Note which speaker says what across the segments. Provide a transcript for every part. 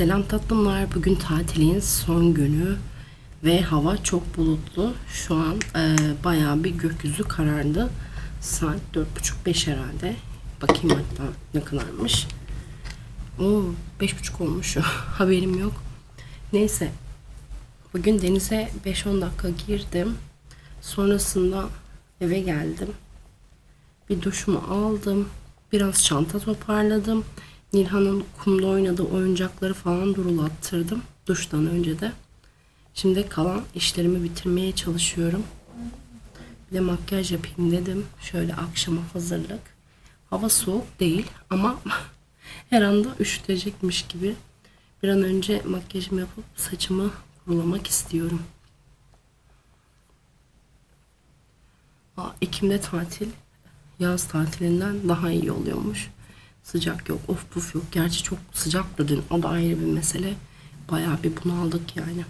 Speaker 1: Selam tatlımlar. Bugün tatilin son günü ve hava çok bulutlu. Şu an e, bayağı bir gökyüzü karardı. Saat 4.30-5 herhalde. Bakayım hatta ne kadarmış. Oo, 5.30 olmuş. Haberim yok. Neyse. Bugün denize 5-10 dakika girdim. Sonrasında eve geldim. Bir duşumu aldım. Biraz çanta toparladım. Nilhan'ın kumda oynadığı oyuncakları falan durulattırdım. Duştan önce de. Şimdi kalan işlerimi bitirmeye çalışıyorum. Bir de makyaj yapayım dedim. Şöyle akşama hazırlık. Hava soğuk değil ama her anda üşütecekmiş gibi. Bir an önce makyajımı yapıp saçımı kurulamak istiyorum. Aa, Ekim'de tatil yaz tatilinden daha iyi oluyormuş. Sıcak yok, of puf yok. Gerçi çok sıcaktı dün. O da ayrı bir mesele. Bayağı bir bunaldık yani.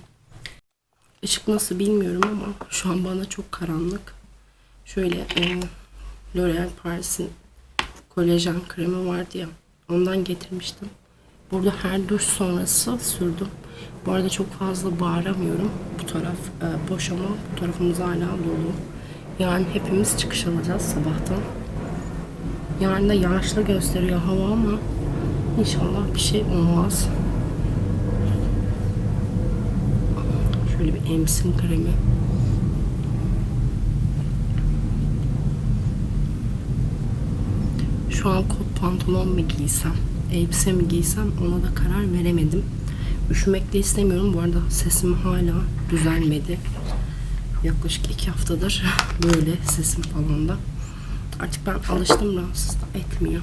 Speaker 1: Işık nasıl bilmiyorum ama şu an bana çok karanlık. Şöyle e, L'Oreal Paris'in kolajen kremi vardı ya. Ondan getirmiştim. Burada her duş sonrası sürdüm. Bu arada çok fazla bağıramıyorum. Bu taraf e, boş ama bu tarafımız hala dolu. Yani hepimiz çıkış alacağız sabahtan. Yarın da yağışlı gösteriyor hava ama inşallah bir şey olmaz. Şöyle bir emsin kremi. Şu an kot pantolon mu giysem, elbise mi giysem ona da karar veremedim. Üşümek de istemiyorum. Bu arada sesim hala düzelmedi. Yaklaşık iki haftadır böyle sesim falan da. Artık ben alıştım rahatsız etmiyor.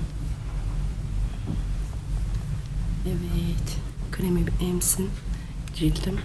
Speaker 1: Evet. Kremi bir emsin cildim.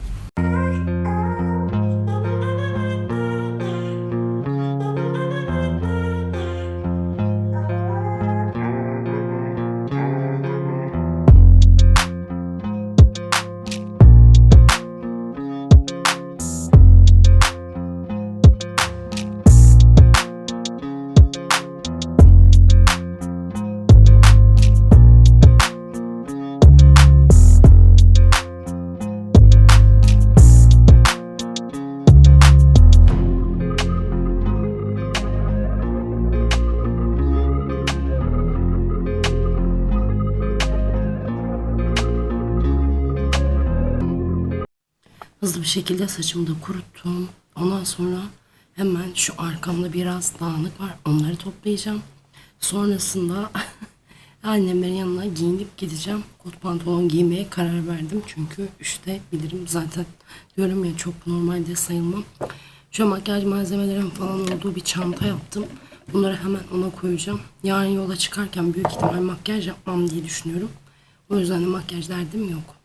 Speaker 1: Hızlı bir şekilde saçımı da kuruttum. Ondan sonra hemen şu arkamda biraz dağınık var. Onları toplayacağım. Sonrasında annemlerin yanına giyinip gideceğim. Kot pantolon giymeye karar verdim. Çünkü işte bilirim zaten diyorum ya çok normalde sayılmam. Şu makyaj malzemelerim falan olduğu bir çanta yaptım. Bunları hemen ona koyacağım. Yarın yola çıkarken büyük ihtimal makyaj yapmam diye düşünüyorum. O yüzden de makyaj derdim yok.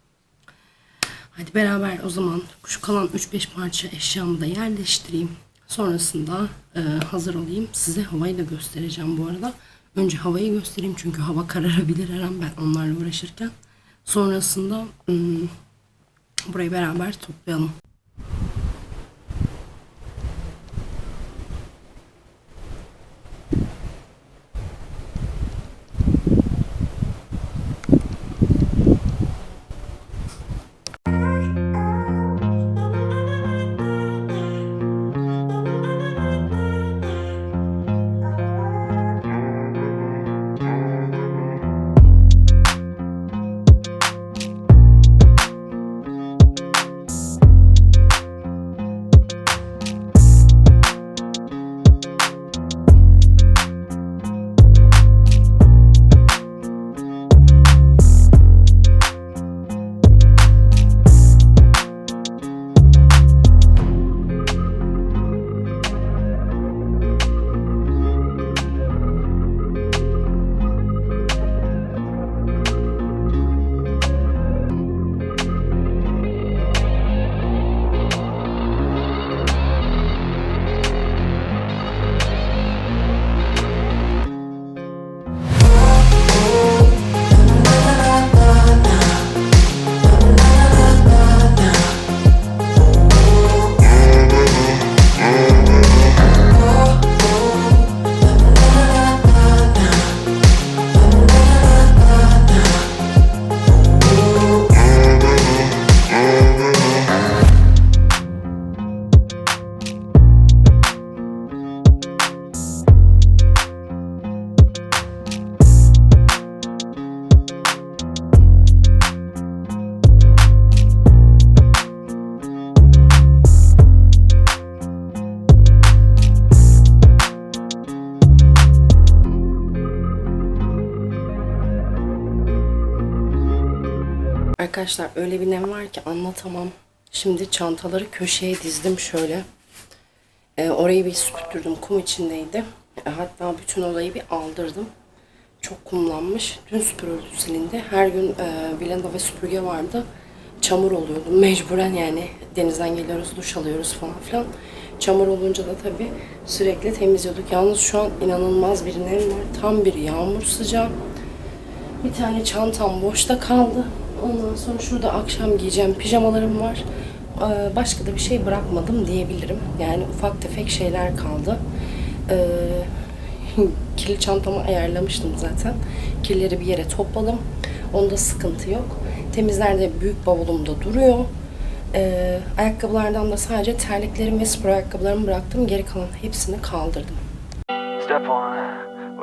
Speaker 1: Hadi beraber o zaman şu kalan 3-5 parça eşyamı da yerleştireyim. Sonrasında e, hazır olayım. Size havayı da göstereceğim bu arada. Önce havayı göstereyim çünkü hava kararabilir her an ben onlarla uğraşırken. Sonrasında hmm, burayı beraber toplayalım. Arkadaşlar öyle bir nem var ki anlatamam. Şimdi çantaları köşeye dizdim şöyle. Ee, orayı bir süpürttürdüm. Kum içindeydi. E, hatta bütün olayı bir aldırdım. Çok kumlanmış. Dün süpürüldü silindi. Her gün e, vilanda ve süpürge vardı. Çamur oluyordu. Mecburen yani denizden geliyoruz, duş alıyoruz falan filan. Çamur olunca da tabii sürekli temizliyorduk. Yalnız şu an inanılmaz bir nem var. Tam bir yağmur sıcağı. Bir tane çantam boşta kaldı. Ondan sonra şurada akşam giyeceğim pijamalarım var. Ee, Başka da bir şey bırakmadım diyebilirim. Yani ufak tefek şeyler kaldı. Ee, kirli çantamı ayarlamıştım zaten. Kirleri bir yere topladım. Onda sıkıntı yok. Temizlerde büyük bavulumda duruyor. Ee, ayakkabılardan da sadece terliklerim ve spor ayakkabılarımı bıraktım. Geri kalan hepsini kaldırdım.
Speaker 2: Step one,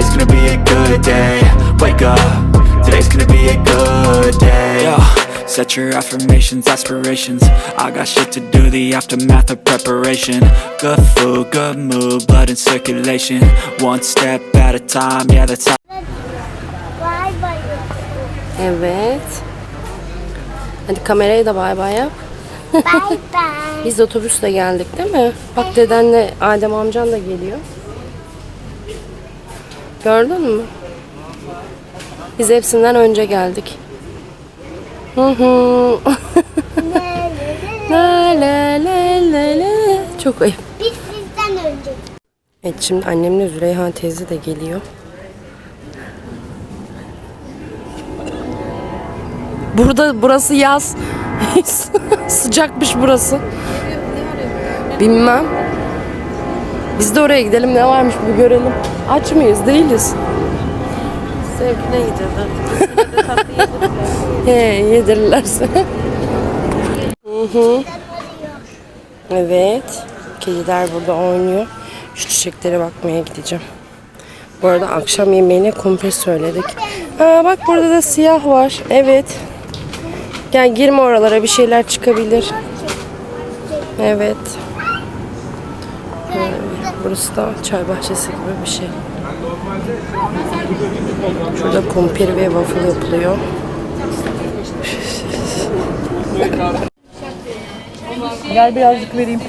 Speaker 3: today's gonna be a good day. Wake up, today's gonna be a good day. Yo. Set your affirmations, aspirations. I got shit to do, the aftermath of preparation. Good food, good mood, blood in circulation. One step at a time, yeah, that's how.
Speaker 1: Evet. Hadi kamerayı da bay bay yap.
Speaker 4: Bay bay.
Speaker 1: Biz otobüsle geldik değil mi? Bak dedenle Adem amcan da geliyor. Gördün mü? Biz hepsinden önce geldik. Hı hı. la la la la la. Çok ayıp.
Speaker 4: Biz sizden önce.
Speaker 1: Evet şimdi annemle Züleyha teyze de geliyor. Burada burası yaz. Sıcakmış burası. Bilmem. Biz de oraya gidelim ne varmış bir görelim. Aç mıyız? Değiliz.
Speaker 5: Sevgine gideceğiz artık.
Speaker 1: He yedirirlerse. Hı hı. Evet. Kediler burada oynuyor. Şu çiçeklere bakmaya gideceğim. Bu arada akşam yemeğine kumpir söyledik. Aa, bak burada da siyah var. Evet. Gel girme oralara bir şeyler çıkabilir. Evet. Burası da çay bahçesi gibi bir şey. Şurada kumpir ve waffle yapılıyor.
Speaker 5: Gel birazcık vereyim.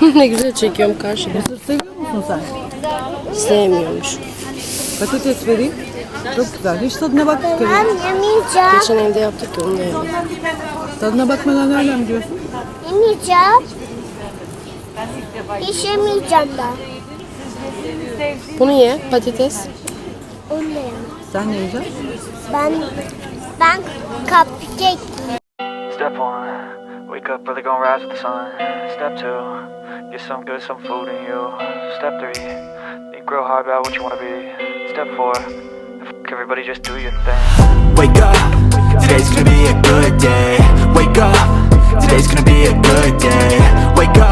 Speaker 1: ne güzel çekiyorum karşıda.
Speaker 5: Seviyor musun sen?
Speaker 1: Sevmiyormuş.
Speaker 5: Patates vereyim. Çok güzel. Hiç tadına bak
Speaker 4: Ben yemeyeceğim.
Speaker 1: Geçen evde yaptık ya onu da yedim.
Speaker 5: Tadına bakmadan nereden biliyorsun?
Speaker 4: Yemeyeceğim. Hiç yemeyeceğim ben.
Speaker 1: Bunu ye patates.
Speaker 4: Onu yemem.
Speaker 5: Sen ne yiyeceksin?
Speaker 4: Ben, ben cupcake
Speaker 2: Step one, wake up early, gonna rise with the sun. Step two, get some good, some food in you. Step three, think grow hard about what you wanna be. Step four, f- everybody just do your thing.
Speaker 3: Wake up, today's gonna be a good day. Wake up, today's gonna be a good day. Wake up, today's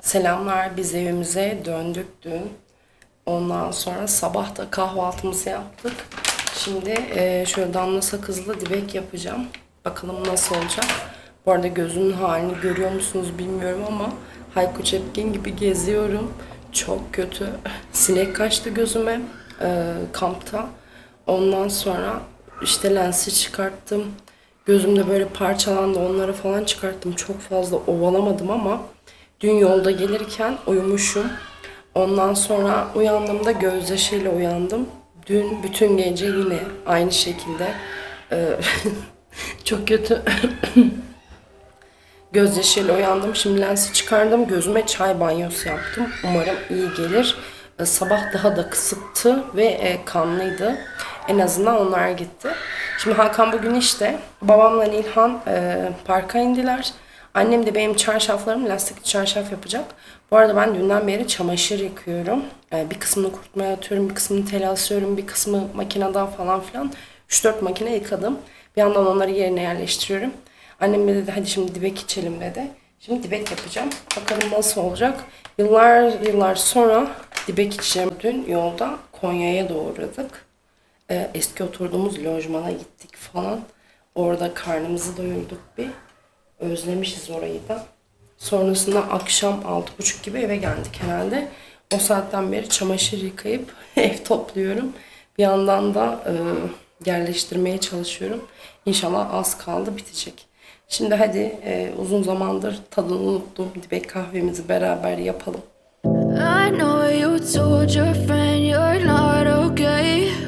Speaker 1: Selamlar biz evimize döndük dün. Ondan sonra sabah da kahvaltımızı yaptık. Şimdi e, şöyle damla sakızlı dibek yapacağım. Bakalım nasıl olacak. Bu arada gözümün halini görüyor musunuz bilmiyorum ama Hayko Cepkin gibi geziyorum. Çok kötü. Sinek kaçtı gözüme. e, kampta. Ondan sonra işte lensi çıkarttım. Gözümde böyle parçalandı onları falan çıkarttım. Çok fazla ovalamadım ama dün yolda gelirken uyumuşum. Ondan sonra uyandığımda gözyaşıyla uyandım. Dün bütün gece yine aynı şekilde e, çok kötü gözyaşıyla uyandım. Şimdi lensi çıkardım. Gözüme çay banyosu yaptım. Umarım iyi gelir. E, Sabah daha da kısıktı ve e, kanlıydı. En azından onlar gitti. Şimdi Hakan bugün işte babamla İlhan e, parka indiler. Annem de benim çarşaflarımı lastikli çarşaf yapacak. Bu arada ben dünden beri çamaşır yıkıyorum. E, bir kısmını kurutmaya atıyorum, bir kısmını tel asıyorum, bir kısmı makineden falan filan. 3-4 makine yıkadım. Bir yandan onları yerine yerleştiriyorum. Annem de dedi hadi şimdi dibek içelim dedi. Şimdi dibek yapacağım. Bakalım nasıl olacak. Yıllar yıllar sonra dibek içeceğim. Dün yolda Konya'ya doğru Ee, eski oturduğumuz lojmana gittik falan. Orada karnımızı doyurduk bir. Özlemişiz orayı da. Sonrasında akşam 6.30 gibi eve geldik herhalde. O saatten beri çamaşır yıkayıp ev topluyorum. Bir yandan da e, yerleştirmeye çalışıyorum. İnşallah az kaldı bitecek. Şimdi hadi e, uzun zamandır tadını unuttuğum dibek kahvemizi beraber yapalım.
Speaker 6: I know you told your friend you're not okay.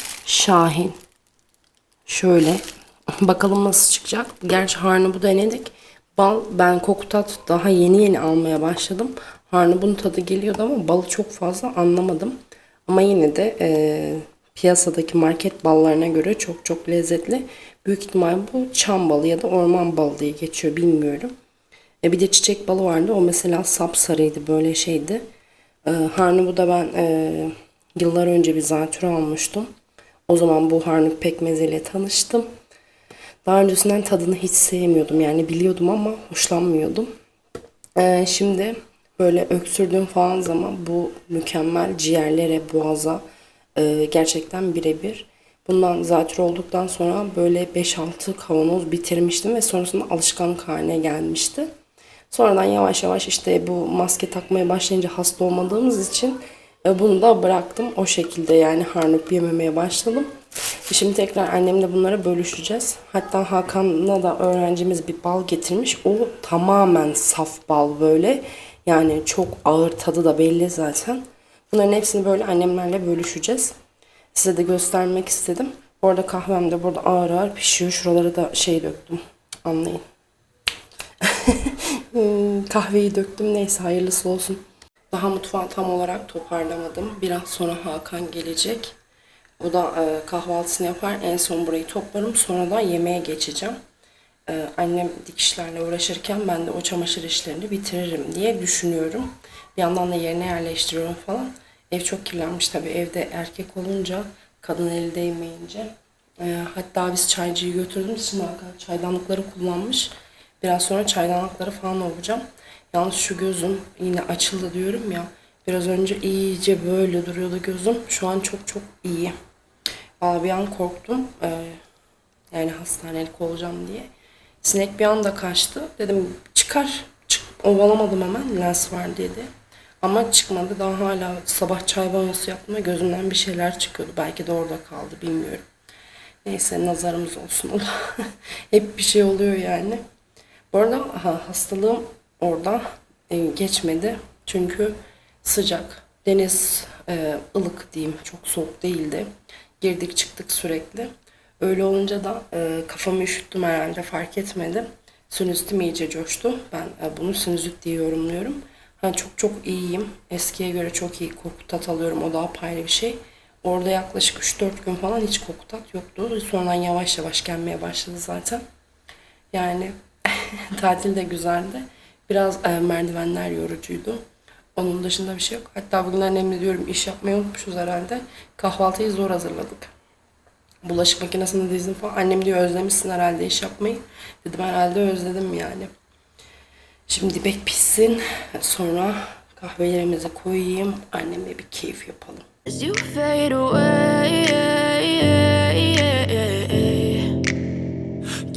Speaker 1: Şahin. Şöyle. Bakalım nasıl çıkacak. Gerçi harnubu denedik. Bal ben koku tat daha yeni yeni almaya başladım. Harnubun tadı geliyordu ama balı çok fazla anlamadım. Ama yine de e, piyasadaki market ballarına göre çok çok lezzetli. Büyük ihtimal bu çam balı ya da orman balı diye geçiyor bilmiyorum. E bir de çiçek balı vardı. O mesela sapsarıydı böyle şeydi. E, harnubu da ben e, yıllar önce bir zatürre almıştım. O zaman bu harnut pekmeziyle tanıştım. Daha öncesinden tadını hiç sevmiyordum. Yani biliyordum ama hoşlanmıyordum. E, şimdi böyle öksürdüğüm falan zaman bu mükemmel ciğerlere, boğaza e, gerçekten birebir. Bundan zatürre olduktan sonra böyle 5-6 kavanoz bitirmiştim ve sonrasında alışkanlık haline gelmişti. Sonradan yavaş yavaş işte bu maske takmaya başlayınca hasta olmadığımız için bunu da bıraktım. O şekilde yani harnup yememeye başladım. Şimdi tekrar annemle bunları bölüşeceğiz. Hatta Hakan'la da öğrencimiz bir bal getirmiş. O tamamen saf bal böyle. Yani çok ağır tadı da belli zaten. Bunların hepsini böyle annemlerle bölüşeceğiz. Size de göstermek istedim. Bu arada kahvem de burada ağır ağır pişiyor. Şuralara da şey döktüm. Anlayın. Hmm, Kahveyi döktüm. Neyse hayırlısı olsun. Daha mutfağı tam olarak toparlamadım. Biraz sonra Hakan gelecek. O da e, kahvaltısını yapar. En son burayı toplarım. Sonra da yemeğe geçeceğim. E, annem dikişlerle uğraşırken ben de o çamaşır işlerini bitiririm diye düşünüyorum. Bir yandan da yerine yerleştiriyorum falan. Ev çok kirlenmiş tabii. Evde erkek olunca, kadın eli değmeyince. E, hatta biz çaycıyı götürdüğümüz için Hakan çaydanlıkları kullanmış. Biraz sonra çaydanlıkları falan olacağım. Yalnız şu gözüm yine açıldı diyorum ya. Biraz önce iyice böyle duruyordu gözüm. Şu an çok çok iyi. Valla bir an korktum. Ee, yani hastanelik olacağım diye. Sinek bir anda kaçtı. Dedim çıkar. Çık. Ovalamadım hemen lens var dedi. Ama çıkmadı. Daha hala sabah çay banyosu yaptım ve gözümden bir şeyler çıkıyordu. Belki de orada kaldı bilmiyorum. Neyse nazarımız olsun. Hep bir şey oluyor yani. Bu arada ha, hastalığım orada e, geçmedi. Çünkü sıcak. Deniz e, ılık diyeyim. Çok soğuk değildi. Girdik çıktık sürekli. Öyle olunca da e, kafamı üşüttüm herhalde fark etmedim. Sinüzitim iyice coştu. Ben e, bunu sinüzit diye yorumluyorum. Ha, çok çok iyiyim. Eskiye göre çok iyi koku tat alıyorum. O da apayrı bir şey. Orada yaklaşık 3-4 gün falan hiç koku tat yoktu. Sonradan yavaş yavaş gelmeye başladı zaten. Yani tatil de güzeldi. Biraz e, merdivenler yorucuydu. Onun dışında bir şey yok. Hatta bugün annemle diyorum iş yapmayı unutmuşuz herhalde. Kahvaltıyı zor hazırladık. Bulaşık makinesini dizdim falan. Annem diyor özlemişsin herhalde iş yapmayı. Dedim herhalde özledim yani. Şimdi bek pişsin. Sonra kahvelerimizi koyayım. Annemle bir keyif yapalım.
Speaker 6: As you fade away.
Speaker 3: Yeah,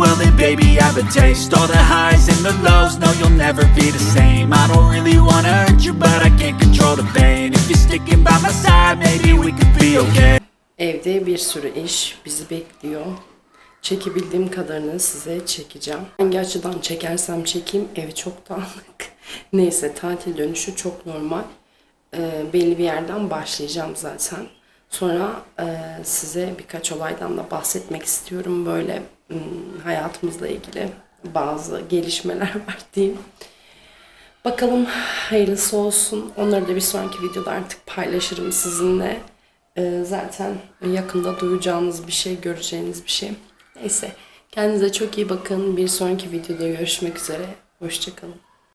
Speaker 3: Well then baby have a taste All the highs and the lows, no you'll never be the same I don't really wanna hurt you but I can't control the pain If you're sticking by my side maybe we could be okay
Speaker 1: Evde bir sürü iş bizi bekliyor. Çekebildiğim kadarını size çekeceğim. Hangi açıdan çekersem çekeyim evi çok dağınık. Neyse tatil dönüşü çok normal. Ee, belli bir yerden başlayacağım zaten. Sonra e, size birkaç olaydan da bahsetmek istiyorum. Böyle hmm, hayatımızla ilgili bazı gelişmeler var diyeyim. Bakalım hayırlısı olsun. Onları da bir sonraki videoda artık paylaşırım sizinle. Ee, zaten yakında duyacağınız bir şey, göreceğiniz bir şey. Neyse. Kendinize çok iyi bakın. Bir sonraki videoda görüşmek üzere. Hoşçakalın.